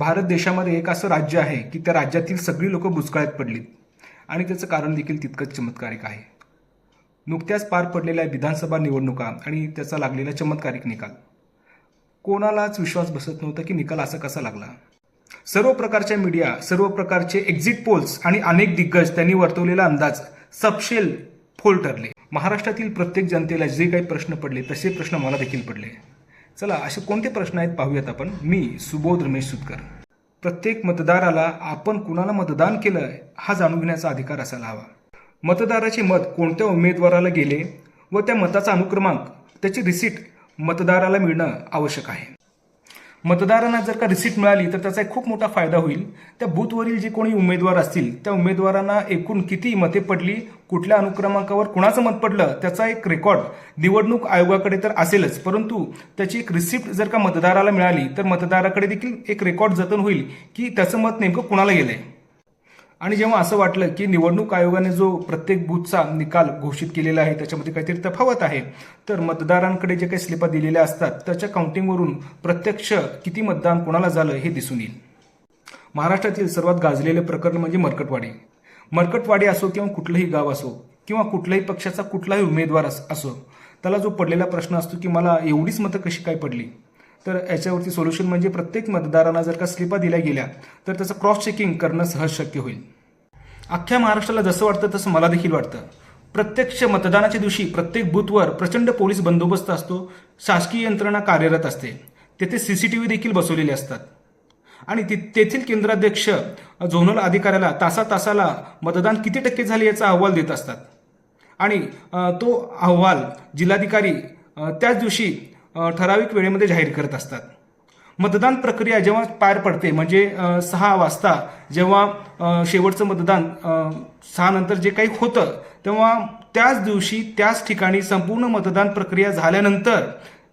भारत देशामध्ये एक असं राज्य आहे की त्या राज्यातील सगळी लोक बुचकाळ्यात पडलीत. आणि त्याचं कारण देखील तितकंच चमत्कारिक आहे. नुकत्याच पार पडलेल्या विधानसभा निवडणुका आणि त्याचा लागलेला चमत्कारिक निकाल. कोणालाच विश्वास बसत नव्हता की निकाल असा कसा लागला. सर्व प्रकारच्या मीडिया सर्व प्रकारचे एक्झिट पोल्स आणि अनेक दिग्गज त्यांनी वर्तवलेला अंदाज सपशेल फोल ठरले महाराष्ट्रातील प्रत्येक जनतेला जे काही प्रश्न पडले तसे प्रश्न मला देखील पडले. चला असे कोणते प्रश्न आहेत पाहूयात आपण. मी सुबोध रमेश सुतकर. प्रत्येक मतदाराला आपण कुणाला मतदान केलं हा जाणून घेण्याचा अधिकार असायला हवा. मतदाराचे मत कोणत्या उमेदवाराला गेले व त्या मताचा अनुक्रमांक त्याची रिसीट मतदाराला मिळणं आवश्यक आहे. मतदारांना जर का रिसिप्ट मिळाली तर त्याचा एक खूप मोठा फायदा होईल. त्या बूथवरील जे कोणी उमेदवार असतील त्या उमेदवारांना एकूण किती मते पडली कुठल्या अनुक्रमांकावर कुणाचं मत पडलं त्याचा एक रेकॉर्ड निवडणूक आयोगाकडे तर असेलच. परंतु त्याची एक रिसिप्ट जर का मतदाराला मिळाली तर मतदाराकडे देखील एक रेकॉर्ड जतन होईल की त्याचं मत नेमकं कुणाला गेलंय. आणि जेव्हा असं वाटलं की निवडणूक आयोगाने जो प्रत्येक बूथचा निकाल घोषित केलेला आहे त्याच्यामध्ये काहीतरी तफावत आहे तर मतदारांकडे जे काही स्लिपा दिलेल्या असतात त्याच्या काउंटिंगवरून प्रत्यक्ष किती मतदान कोणाला झालं हे दिसून येईल. महाराष्ट्रातील सर्वात गाजलेले प्रकरण म्हणजे मरकटवाडी. मरकटवाडी असो किंवा कुठलंही गाव असो किंवा कुठल्याही पक्षाचा कुठलाही उमेदवार अस- असो त्याला जो पडलेला प्रश्न असतो की मला एवढीच मतं कशी काय पडली? तर याच्यावरती सोल्युशन म्हणजे प्रत्येक मतदारांना जर का स्लिपा दिल्या गेल्या तर त्याचं क्रॉस चेकिंग करणं सहज शक्य होईल. अख्ख्या महाराष्ट्राला जसं वाटतं तसं मला देखील वाटतं. प्रत्यक्ष मतदानाच्या दिवशी प्रत्येक बूथवर प्रचंड पोलीस बंदोबस्त असतो शासकीय यंत्रणा कार्यरत असते. तेथे सी सी टी व्ही देखील बसवलेले असतात. आणि ते तेथील केंद्राध्यक्ष झोनल अधिकाऱ्याला तासा तासाला मतदान किती टक्के झाले याचा अहवाल देत असतात. आणि तो अहवाल जिल्हाधिकारी त्याच दिवशी ठराविक वेळेमध्ये जाहीर करत असतात. मतदान प्रक्रिया जेव्हा पार पडते म्हणजे सहा वाजता जेव्हा शेवटचं मतदान सहा नंतर जे काही होतं तेव्हा त्याच दिवशी त्याच ठिकाणी संपूर्ण मतदान प्रक्रिया झाल्यानंतर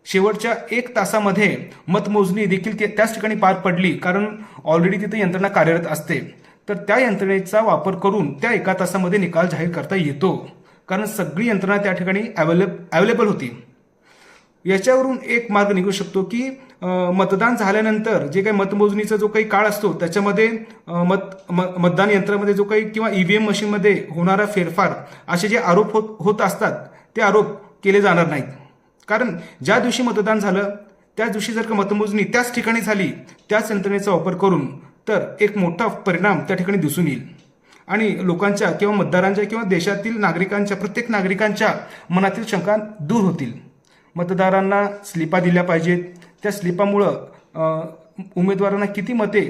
शेवटच्या एक तासामध्ये मतमोजणी देखील ते- त्याच ठिकाणी पार पडली. कारण ऑलरेडी तिथे यंत्रणा कार्यरत असते. तर त्या यंत्रणेचा वापर करून त्या एका तासामध्ये निकाल जाहीर करता येतो. कारण सगळी यंत्रणा त्या ठिकाणी अवेलेब अवेलेबल होती. याच्यावरून एक मार्ग निघू शकतो की मतदान झाल्यानंतर जे काही मतमोजणीचा जो काही काळ असतो त्याच्यामध्ये मत म- मतदान यंत्रामध्ये जो काही किंवा ईव्हीएम मशीनमध्ये होणारा फेरफार असे जे आरोप होत होत असतात ते आरोप केले जाणार नाहीत. कारण ज्या दिवशी मतदान झालं त्याच दिवशी जर का मतमोजणी त्याच ठिकाणी झाली त्याच यंत्रणेचा वापर करून तर एक मोठा परिणाम त्या ठिकाणी दिसून येईल. आणि लोकांच्या किंवा मतदारांच्या किंवा देशातील नागरिकांच्या प्रत्येक नागरिकांच्या मनातील शंका दूर होतील. मतदारांना स्लिपा दिल्या पाहिजेत. त्या स्लिपामुळं उमेदवारांना किती मते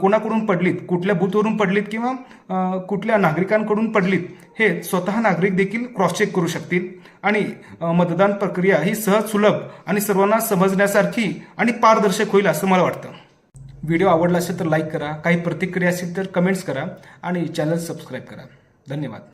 कोणाकडून पडलीत कुठल्या बूथवरून पडलीत किंवा कुठल्या नागरिकांकडून पडलीत हे स्वतः नागरिक देखील क्रॉस चेक करू शकतील. आणि मतदान प्रक्रिया ही सहज सुलभ आणि सर्वांना समजण्यासारखी आणि पारदर्शक होईल असं मला वाटतं. व्हिडिओ आवडला असेल तर लाईक करा. काही प्रतिक्रिया असेल तर कमेंट्स करा आणि चॅनल सबस्क्राईब करा. धन्यवाद.